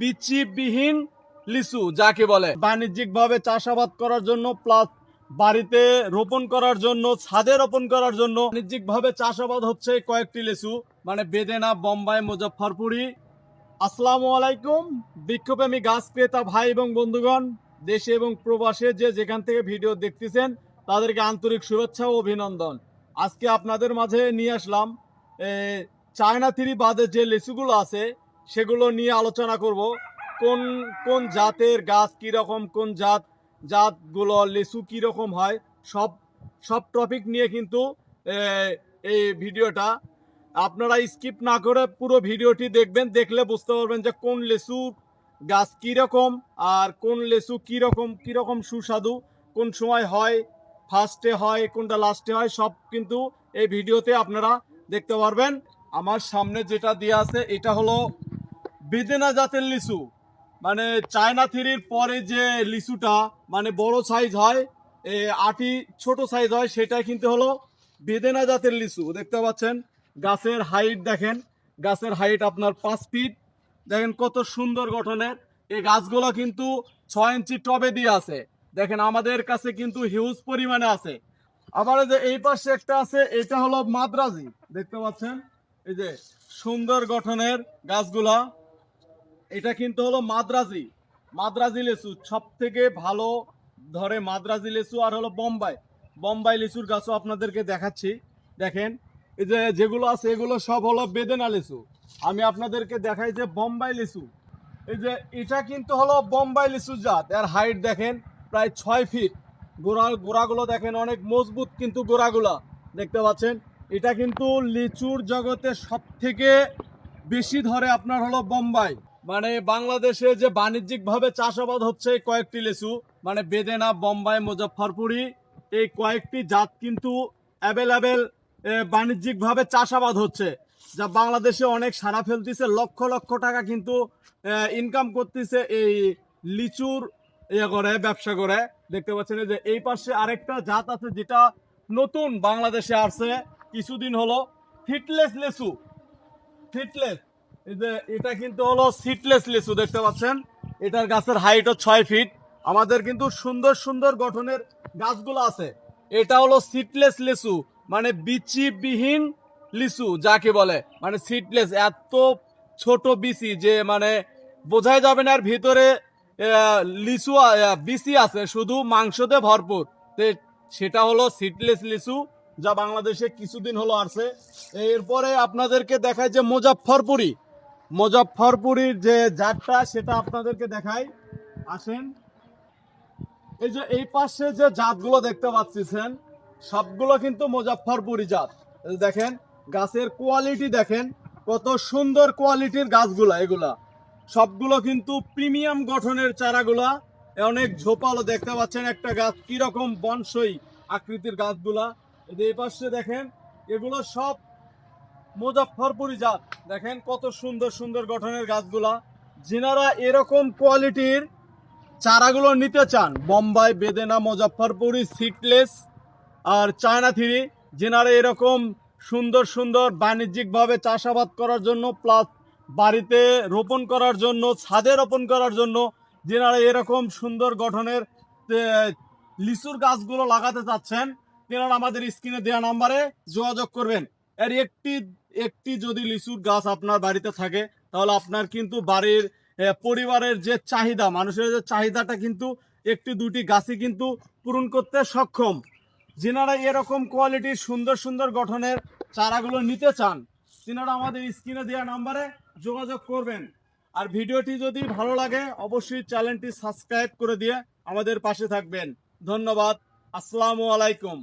বিচিবিহীন লিচু, যাকে বলে। বাণিজ্যিক ভাবে চাষাবাদ করার জন্য, প্লাস বাড়িতে রোপণ করার জন্য, ছাদে রোপণ করার জন্য বাণিজ্যিক ভাবে চাষাবাদ হচ্ছে কয়েকটি লিচু মানে বেদেনা, বোম্বাই, মুজফ্ফরপুরি। আসসালামু আলাইকুম। বিক্ষোভপ্রেমী গাছ ক্রেতা ভাই এবং বন্ধুগণ, দেশে এবং প্রবাসে যে যেখান থেকে ভিডিও দেখতেছেন, তাদেরকে আন্তরিক শুভেচ্ছা ও অভিনন্দন। আজকে আপনাদের মাঝে নিয়ে আসলাম চায়না থ্রি বাদে যে লিচুগুলো আছে সেগুলো নিয়ে আলোচনা করব। কোন কোন জাতের গাছ কীরকম, কোন জাত, জাতগুলো লিচু কীরকম হয়, সব সব টপিক নিয়ে কিন্তু এই ভিডিওটা। আপনারা স্কিপ না করে পুরো ভিডিওটি দেখবেন, দেখলে বুঝতে পারবেন যে কোন লেচু গাছ কীরকম আর কোন লেচু কীরকম কীরকম সুস্বাদু, কোন সময় হয় ফার্স্টে হয়, কোনটা লাস্টে হয়, সব কিন্তু এই ভিডিওতে আপনারা দেখতে পারবেন। আমার সামনে যেটা দেওয়া আছে, এটা হলো বেদেনা জাতের লিচু। মানে চায়না থ্রির পরে যে লিচুটা মানে বড় সাইজ হয় আটি ছোট সাইজ হয়, সেটাই কিন্তু হলো বেদেনা জাতের লিচু। দেখতে পাচ্ছেন, গাছের হাইট দেখেন। গাছের হাইট আপনার পাঁচ ফিট দেখেন কত সুন্দর গঠনের। এই গাছগুলো কিন্তু ছয় ইঞ্চি টবে দিয়ে আছে। দেখেন আমাদের কাছে কিন্তু হিউজ পরিমাণে আছে। আবার যে এই পাশে একটা আছে, এটা হলো মাদ্রাজি। দেখতে পাচ্ছেন, এই যে সুন্দর গঠনের গাছগুলা। এটা কিন্তু হলো মাদ্রাজি। মাদ্রাজি লেচু সব থেকে ভালো ধরে মাদ্রাজি লেচু আর হলো বোম্বাই। বোম্বাই লিচুর গাছও আপনাদেরকে দেখাচ্ছি। দেখেন, এই যে যেগুলো আছে এগুলো সব হলো বেদেনা লিচু। আমি আপনাদেরকে দেখাই যে বোম্বাই লিচু। এই যে এটা কিন্তু হলো বোম্বাই লিচু জাত। এর হাইট দেখেন, প্রায় ছয় ফিট। গোড়া গোড়াগুলো দেখেন অনেক মজবুত কিন্তু গোড়াগুলা। দেখতে পাচ্ছেন? এটা কিন্তু লিচুর জগতে সব থেকে বেশি ধরে আপনার হলো বোম্বাই। মানে বাংলাদেশে যে বাণিজ্যিকভাবে চাষাবাদ হচ্ছে কয়েকটি লিচু মানে বেদেনা, বোম্বাই, মুজফ্ফরপুরি, এই কয়েকটি জাত কিন্তু অ্যাভেলেবেল বাণিজ্যিকভাবে চাষাবাদ হচ্ছে, যা বাংলাদেশে অনেক সারা ফেলতেছে, লক্ষ লক্ষ টাকা কিন্তু ইনকাম করতেছে এই লিচুর ইয়ে করে, ব্যবসা করে। দেখতে পাচ্ছেন যে এই পাশে আরেকটা জাত আছে যেটা নতুন বাংলাদেশে আসছে, কিছুদিন হলো ফিটলেস লেচু ফিটলেস এটা কিন্তু হলো সিটলেস লিচু, দেখতে পাচ্ছেন? এটার গাছের হাইটও ছয় ফিট আমাদের কিন্তু সুন্দর সুন্দর গঠনের গাছগুলো আছে। এটা হলো সিটলেস লিচু মানে বিচিবিহীন লিচু যাকে বলে। মানে সিটলেস এত ছোট বিচি যে মানে বোঝাই যাবে না আর ভিতরে লিচু বিচি আছে, শুধু মাংসতে ভরপুর। সেটা হলো সিটলেস লিচু, যা বাংলাদেশে কিছুদিন হলো আসছে এরপরে আপনাদেরকে দেখায় যে মুজাফফরপুরি। মুজাফফরপুরীর যে জাতটা সেটা আপনাদেরকে দেখাই। আসেন। এই যে এই পাশে যে জাতগুলো দেখতে পাচ্ছেন, সবগুলো কিন্তু মুজাফফরপুরি জাত। দেখেন, গাছের কোয়ালিটি দেখেন, কত সুন্দর কোয়ালিটির গাছগুলা এগুলা। সবগুলো কিন্তু প্রিমিয়াম গঠনের চারাগুলা। অনেক ঝোপালো দেখতে পাচ্ছেন একটা গাছ, কীরকম বনসই আকৃতির গাছগুলা। এই পাশে দেখেন, এগুলো সব মুজফ্ফরপুরি জাত দেখেন কত সুন্দর সুন্দর গঠনের গাছগুলা। যিনারা এরকম কোয়ালিটির চারাগুলো নিতে চান, বোম্বাই, বেদেনা মুজফ্ফরপুরি সিটলেস আর চায়না থ্রি, যিনারা এরকম সুন্দর সুন্দর বাণিজ্যিকভাবে চাষাবাদ করার জন্য প্লাস বাড়িতে রোপণ করার জন্য, ছাদে রোপণ করার জন্য, যেনারা এরকম সুন্দর গঠনের লিচুর গাছগুলো লাগাতে চাচ্ছেন, তেনারা আমাদের স্ক্রিনে দেওয়া নাম্বারে যোগাযোগ করবেন। এর একটি একটি যদি লিচুর গাছ আপনার বাড়িতে থাকে, তাহলে আপনার কিন্তু বাড়ির পরিবারের যে চাহিদা, মানুষের যে চাহিদাটা কিন্তু একটি দুটি গাছই কিন্তু পূরণ করতে সক্ষম। যিনারা এরকম কোয়ালিটির সুন্দর সুন্দর গঠনের চারাগুলো নিতে চান, তিনারা আমাদের স্ক্রিনে দেওয়া নাম্বারে যোগাযোগ করবেন। আর ভিডিওটি যদি ভালো লাগে, অবশ্যই চ্যানেলটি সাবস্ক্রাইব করে দিয়ে আমাদের পাশে থাকবেন। ধন্যবাদ। আসসালামু আলাইকুম।